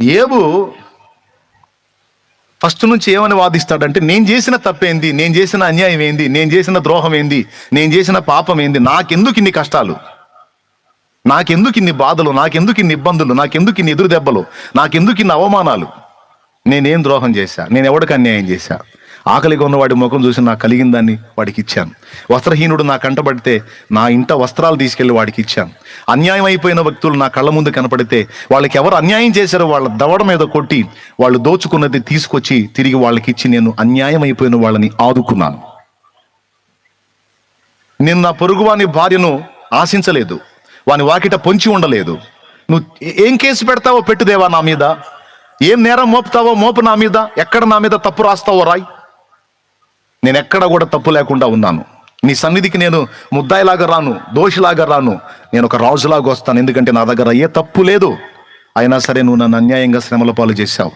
ఏబు ఫస్ట్ నుంచి ఏమని వాదిస్తాడంటే నేను చేసిన తప్పేంది? నేను చేసిన అన్యాయం ఏంది? నేను చేసిన ద్రోహం ఏంది? నేను చేసిన పాపం ఏంది? నాకెందుకు ఇన్ని కష్టాలు? నాకెందుకు ఇన్ని బాధలు? నాకెందుకు ఇన్ని ఇబ్బందులు? నాకెందుకు ఇన్ని ఎదురు దెబ్బలు నాకెందుకు ఇన్ని అవమానాలు? నేనేం ద్రోహం చేశా? నేను ఎవడికి అన్యాయం చేశా? ఆకలిగా ఉన్నవాడి ముఖం చూసి నాకు కలిగిన దాన్ని వాడికి ఇచ్చాను. వస్త్రహీనుడు నా కంటపడితే నా ఇంట వస్త్రాలు తీసుకెళ్ళి వాడికి ఇచ్చాను. అన్యాయం అయిపోయిన వ్యక్తులు నా కళ్ళ ముందు కనపడితే వాళ్ళకి ఎవరు అన్యాయం చేశారో వాళ్ళ దవడ మీద కొట్టి వాళ్ళు దోచుకున్నది తీసుకొచ్చి తిరిగి వాళ్ళకి ఇచ్చి నేను అన్యాయం అయిపోయిన వాళ్ళని ఆదుకున్నాను. నేను నా పొరుగువాని భార్యను ఆశించలేదు. వాని వాకిట పొంచి ఉండలేదు. నువ్వు ఏం కేసు పెడతావో పెట్టుదేవా నా మీద. ఏం నేరం మోపుతావో మోపు నా మీద. ఎక్కడ నా మీద తప్పు రాస్తావో రాయ్. నేను ఎక్కడ కూడా తప్పు లేకుండా ఉన్నాను. నీ సన్నిధికి నేను ముద్దాయిలాగా రాను దోషిలాగా రాను. నేను ఒక రాజులాగా వస్తాను ఎందుకంటే నా దగ్గర ఏ తప్పు లేదు. అయినా సరే నువ్వు నన్ను అన్యాయంగా శ్రమల పాలు చేశావు.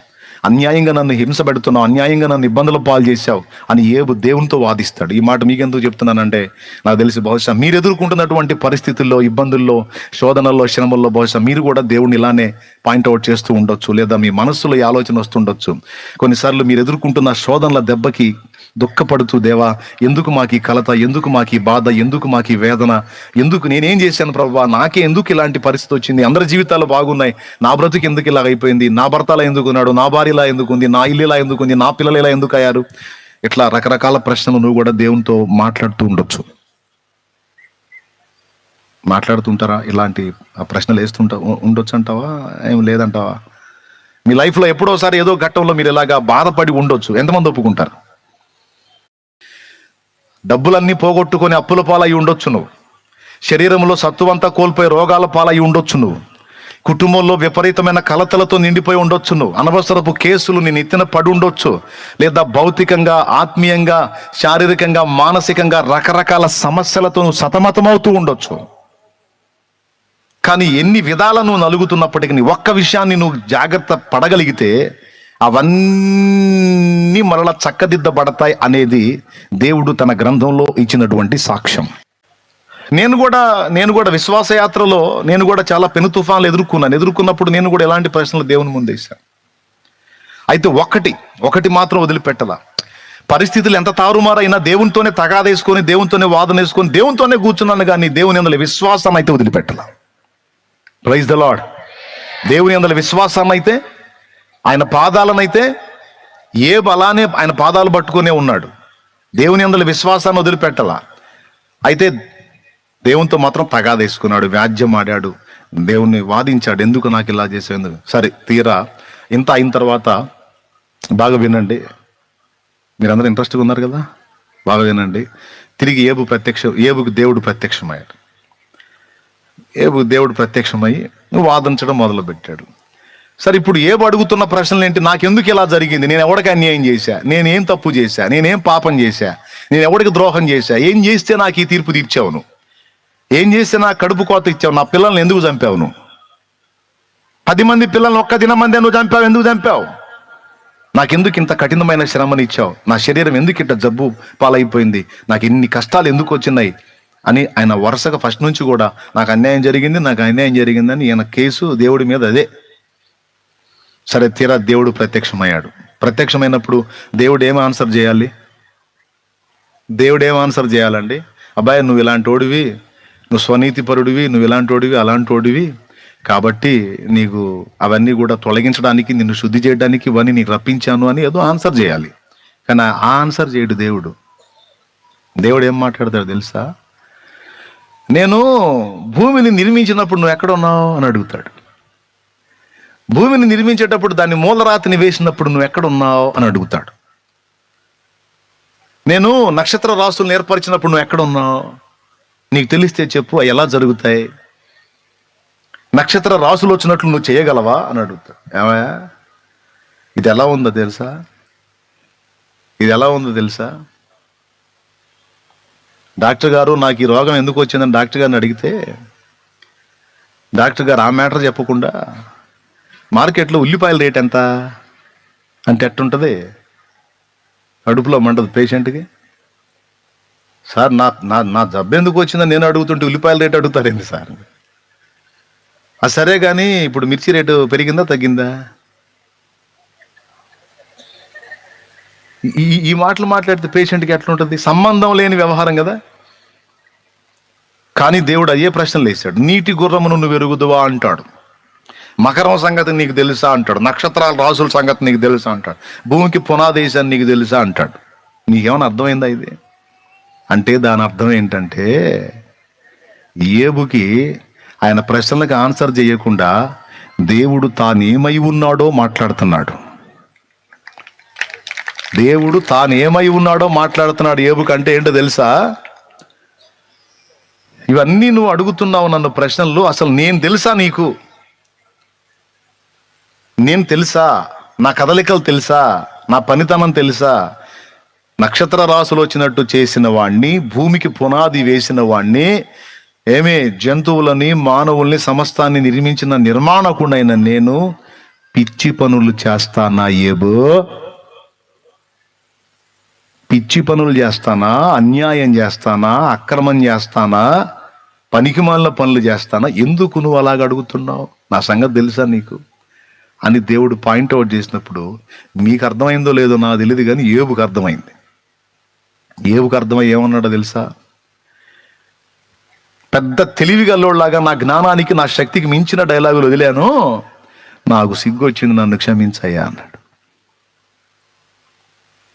అన్యాయంగా నన్ను హింస పెడుతున్నావు అన్యాయంగా నన్ను ఇబ్బందుల పాలు చేశావు అని ఏబు దేవునితో వాదిస్తాడు. ఈ మాట మీకెందుకు చెప్తున్నానంటే నాకు తెలిసి బహుశా మీరు ఎదుర్కొంటున్నటువంటి పరిస్థితుల్లో ఇబ్బందుల్లో శోధనల్లో శ్రమల్లో బహుశా మీరు కూడా దేవుడిని ఇలానే పాయింట్అవుట్ చేస్తూ ఉండొచ్చు లేదా మీ మనస్సులో ఈ ఆలోచన వస్తుండొచ్చు కొన్నిసార్లు మీరు ఎదుర్కొంటున్న శోధనల దెబ్బకి దుఃఖపడుతూ దేవా ఎందుకు మాకు ఈ కలత ఎందుకు మాకు ఈ బాధ ఎందుకు మాకు ఈ వేదన ఎందుకు నేనేం చేశాను ప్రభావ నాకే ఎందుకు ఇలాంటి పరిస్థితి వచ్చింది అందరి జీవితాలు బాగున్నాయి నా బ్రతుకు ఎందుకు ఇలా అయిపోయింది నా భర్తలా ఎందుకు ఉన్నాడు నా భార్య ఇలా ఎందుకు ఉంది నా ఇల్లు ఇలా ఎందుకు ఉంది నా పిల్లలు ఇలా ఎందుకు అయ్యారు? ఇట్లా రకరకాల ప్రశ్నలు నువ్వు కూడా దేవునితో మాట్లాడుతూ ఉండొచ్చు. మాట్లాడుతుంటారా? ఇలాంటి ప్రశ్నలు వేస్తుంటా ఉండొచ్చు అంటావా ఏం లేదంటావా? మీ లైఫ్లో ఎప్పుడోసారి ఏదో ఘట్టంలో మీరు ఇలాగా బాధపడి ఉండొచ్చు. ఎంతమంది ఒప్పుకుంటారు? డబ్బులన్నీ పోగొట్టుకొని అప్పుల పాలయ్యి ఉండొచ్చు నువ్వు. శరీరంలో సత్తువంతా కోల్పోయి రోగాల పాలయ్యి ఉండొచ్చు నువ్వు. కుటుంబంలో విపరీతమైన కలతలతో నిండిపోయి ఉండొచ్చు నువ్వు. అనవసరపు కేసులు నేను ఎత్తిన పడి ఉండొచ్చు. లేదా భౌతికంగా ఆత్మీయంగా శారీరకంగా మానసికంగా రకరకాల సమస్యలతో నువ్వు సతమతమవుతూ ఉండొచ్చు. కానీ ఎన్ని విధాల నువ్వు నలుగుతున్నప్పటికీ నీ ఒక్క విషయాన్ని నువ్వు జాగ్రత్త పడగలిగితే అవన్నీ మరలా చక్కదిద్దబడతాయి అనేది దేవుడు తన గ్రంథంలో ఇచ్చినటువంటి సాక్ష్యం. నేను కూడా నేను కూడా విశ్వాసయాత్రలో నేను కూడా చాలా పెను తుఫాన్లు ఎదుర్కొన్నాను. ఎదుర్కొన్నప్పుడు నేను కూడా ఎలాంటి ప్రశ్నలు దేవుని ముందేశాను అయితే ఒకటి ఒకటి మాత్రం వదిలిపెట్టదా పరిస్థితులు ఎంత తారుమారైనా దేవునితోనే తగాదేసుకొని దేవునితోనే వాదన వేసుకొని దేవునితోనే కూర్చున్నాను కానీ దేవుని అందులో విశ్వాసం అయితే వదిలిపెట్టలా. ప్రైజ్ ద లాడ్ దేవుని అందులో విశ్వాసాన్ని అయితే ఆయన పాదాలనైతే ఏ బలానే ఆయన పాదాలు పట్టుకునే ఉన్నాడు. దేవుని అందులో విశ్వాసాన్ని వదిలిపెట్టాల. అయితే దేవునితో మాత్రం తగాదేసుకున్నాడు వ్యాజ్యం ఆడాడు దేవుణ్ణి వాదించాడు. ఎందుకు నాకు ఇలా చేసేందుకు సరే తీరా. ఇంత అయిన తర్వాత బాగా వినండి. మీరందరూ ఇంట్రెస్ట్గా ఉన్నారు కదా? బాగా వినండి. తిరిగి ఏబు ప్రత్యక్ష ఏబుకు దేవుడు ప్రత్యక్షమయ్యాడు. ఏబు దేవుడు ప్రత్యక్షమై వాదించడం మొదలుపెట్టాడు. సరే ఇప్పుడు ఏబు అడుగుతున్న ప్రశ్నలు ఏంటి? నాకెందుకు ఇలా జరిగింది? నేను ఎవడికి అన్యాయం చేశా? నేనేం తప్పు చేశా? నేనేం పాపం చేశా? నేను ఎవడికి ద్రోహం చేశా? ఏం చేస్తే నాకు ఈ తీర్పు తీర్చావును ఏం చేస్తే నాకు కడుపు కోత ఇచ్చావు? నా పిల్లల్ని ఎందుకు చంపావు నువ్వు? పది మంది పిల్లల్ని ఒక్క దిన మంది నువ్వు చంపావు ఎందుకు చంపావు? నాకెందుకు ఇంత కఠినమైన శ్రమని ఇచ్చావు? నా శరీరం ఎందుకు ఇట్ట జబ్బు పాలైపోయింది? నాకు ఇన్ని కష్టాలు ఎందుకు వచ్చినాయి? అని ఆయన వరుసగా ఫస్ట్ నుంచి కూడా నాకు అన్యాయం జరిగింది నాకు అన్యాయం జరిగిందని ఈయన కేసు దేవుడి మీద అదే. సరే తీరా దేవుడు ప్రత్యక్షమయ్యాడు. ప్రత్యక్షమైనప్పుడు దేవుడు ఏం ఆన్సర్ చేయాలి? దేవుడు ఏం ఆన్సర్ చేయాలండి? అబ్బాయి నువ్వు ఇలాంటి ఓడివి నువ్వు స్వనీతిపరుడివి నువ్వు ఇలాంటి ఓడివి అలాంటి ఓడివి కాబట్టి నీకు అవన్నీ కూడా తొలగించడానికి నిన్ను శుద్ధి చేయడానికి ఇవన్నీ నీకు రప్పించాను అని ఏదో ఆన్సర్ చేయాలి. కానీ ఆ ఆన్సర్ చేయడు దేవుడు. దేవుడు ఏం మాట్లాడతాడు తెలుసా? నేను భూమిని నిర్మించినప్పుడు నువ్వు ఎక్కడ ఉన్నావు అని అడుగుతాడు. భూమిని నిర్మించేటప్పుడు దాన్ని మూలరాతిని వేసినప్పుడు నువ్వు ఎక్కడ ఉన్నావు అని అడుగుతాడు. నేను నక్షత్ర రాసులను ఏర్పరిచినప్పుడు నువ్వు ఎక్కడ ఉన్నావు నీకు తెలిస్తే చెప్పు అవి ఎలా జరుగుతాయి? నక్షత్ర రాసులు వచ్చినట్లు నువ్వు చేయగలవా అని అడుగుతాడు. ఏమయ్యా ఇది ఎలా ఉందో తెలుసా? ఇది ఎలా ఉందో తెలుసా? డాక్టర్ గారు నాకు ఈ రోగం ఎందుకు వచ్చిందని డాక్టర్ గారిని అడిగితే డాక్టర్ గారు ఆ మ్యాటర్ చెప్పకుండా మార్కెట్లో ఉల్లిపాయల రేట్ ఎంత? అంటే ఎట్టుంటుంది కడుపులో మంటది పేషెంట్కి. సార్ నా నా నా జబ్బు ఎందుకు వచ్చిందని నేను అడుగుతుంటే ఉల్లిపాయల రేట్ అడుగుతారేంది సార్? అది సరే కానీ ఇప్పుడు మిర్చి రేటు పెరిగిందా తగ్గిందా? ఈ ఈ- మాటలు మాట్లాడితే పేషెంట్కి ఎట్లా ఉంటుంది సంబంధం లేని వ్యవహారం కదా? కానీ దేవుడు అయ్యే ప్రశ్నలు వేశాడు. నీటి గుర్రమును నువ్వు ఎరుగుదువా అంటాడు. మకరం సంగతి నీకు తెలుసా అంటాడు. నక్షత్రాల రాసుల సంగతి నీకు తెలుసా అంటాడు. భూమికి పునాదేశాన్ని నీకు తెలుసా అంటాడు. నీకేమైనా అర్థమైందా ఇది? అంటే దాని అర్థం ఏంటంటే ఏబుకి ఆయన ప్రశ్నలకు ఆన్సర్ చేయకుండా దేవుడు తానేమై ఉన్నాడో మాట్లాడుతున్నాడు. దేవుడు తాను ఏమై ఉన్నాడో మాట్లాడుతున్నాడు ఏబు కంటే ఏంటో తెలుసా? ఇవన్నీ నువ్వు అడుగుతున్నావు నన్ను ప్రశ్నలు అసలు నేను తెలుసా నీకు? నేను తెలుసా? నా కదలికలు తెలుసా? నా పనితనం తెలుసా? నక్షత్ర రాసులు వచ్చినట్టు చేసిన వాణ్ణి భూమికి పునాది వేసిన వాణ్ణి ఏమే జంతువులని మానవుల్ని సమస్తాన్ని నిర్మించిన నిర్మాణకుడైన నేను పిచ్చి పనులు చేస్తానా ఏబో? పిచ్చి పనులు చేస్తానా అన్యాయం చేస్తానా అక్రమం చేస్తానా పనికిమాలిన పనులు చేస్తానా? ఎందుకు నువ్వు అలాగ అడుగుతున్నావు? నా సంగతి తెలుసా నీకు? అని దేవుడు పాయింట్ అవుట్ చేసినప్పుడు మీకు అర్థమైందో లేదో నాకు తెలియదు కానీ ఏబుకు అర్థమైంది. ఏబుకు అర్థమై ఏమన్నాడో తెలుసా? పెద్ద తెలివి గల్లోళ్ళలాగా నా జ్ఞానానికి నా శక్తికి మించిన డైలాగులు వదిలాను. నాకు సిగ్గు వచ్చింది నన్ను క్షమించయ్యా అన్నాడు.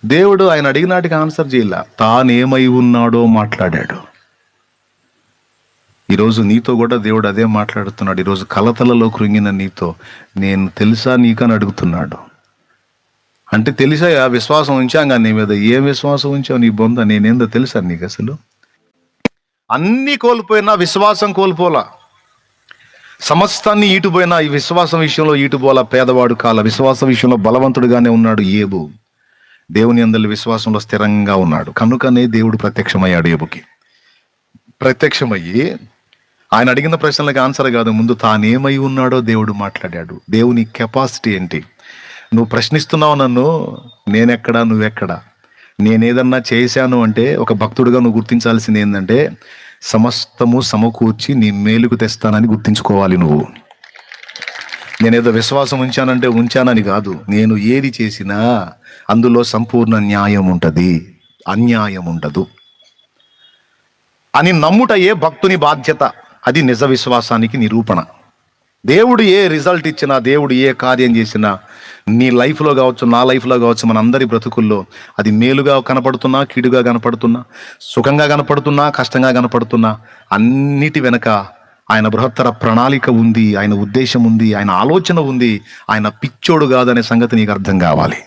దేవుడు ఆయన అడిగినాటికి ఆన్సర్ చేయలే. తానేమై ఉన్నాడో మాట్లాడాడు. ఈరోజు నీతో కూడా దేవుడు అదే మాట్లాడుతున్నాడు. ఈరోజు కలతలలో కృంగిన నీతో నేను తెలుసా నీకని అడుగుతున్నాడు. అంటే తెలిసా విశ్వాసం ఉంచాంగా నీ మీద? ఏ విశ్వాసం ఉంచావు నీ బొంద? నేనేందో తెలుసా నీకు అసలు? అన్నీ కోల్పోయినా విశ్వాసం కోల్పోలా. సమస్తాన్ని ఈటుపోయినా ఈ విశ్వాసం విషయంలో ఈటుపోలా. పేదవాడు కాల విశ్వాసం విషయంలో బలవంతుడుగానే ఉన్నాడు ఏబు. దేవుని అందరి విశ్వాసంలో స్థిరంగా ఉన్నాడు. కనుకనే దేవుడు ప్రత్యక్షమయ్యాడు ఏబుకి ప్రత్యక్షమయ్యి ఆయన అడిగిన ప్రశ్నలకు ఆన్సర్ కాదు. ముందు తానేమై ఉన్నాడో దేవుడు మాట్లాడాడు. దేవుని కెపాసిటీ ఏంటి? నువ్వు ప్రశ్నిస్తున్నావు నన్ను నేనెక్కడా నువ్వెక్కడా? నేనేదన్నా చేశాను అంటే ఒక భక్తుడిగా నువ్వు గుర్తించాల్సింది ఏంటంటే సమస్తము సమకూర్చి నీ మేలుకు తెస్తానని గుర్తించుకోవాలి నువ్వు. నేనేదో విశ్వాసం ఉంచానంటే ఉంచానని కాదు. నేను ఏది చేసినా అందులో సంపూర్ణ న్యాయం ఉంటుంది అన్యాయం ఉండదు. అని నమ్ముటయే భక్తుని బాధ్యత? అది నిజ విశ్వాసానికి నిరూపణ. దేవుడు ఏ రిజల్ట్ ఇచ్చినా దేవుడు ఏ కార్యం చేసినా నీ లైఫ్లో కావచ్చు నా లైఫ్లో కావచ్చు మన అందరి బ్రతుకుల్లో అది మేలుగా కనపడుతున్నా కీడుగా కనపడుతున్నా సుఖంగా కనపడుతున్నా కష్టంగా కనపడుతున్నా అన్నిటి వెనక ఆయన బృహత్తర ప్రణాళిక ఉంది ఆయన ఉద్దేశం ఉంది ఆయన ఆలోచన ఉంది ఆయన పిచ్చోడు కాదనే సంగతి నీకు అర్థం కావాలి.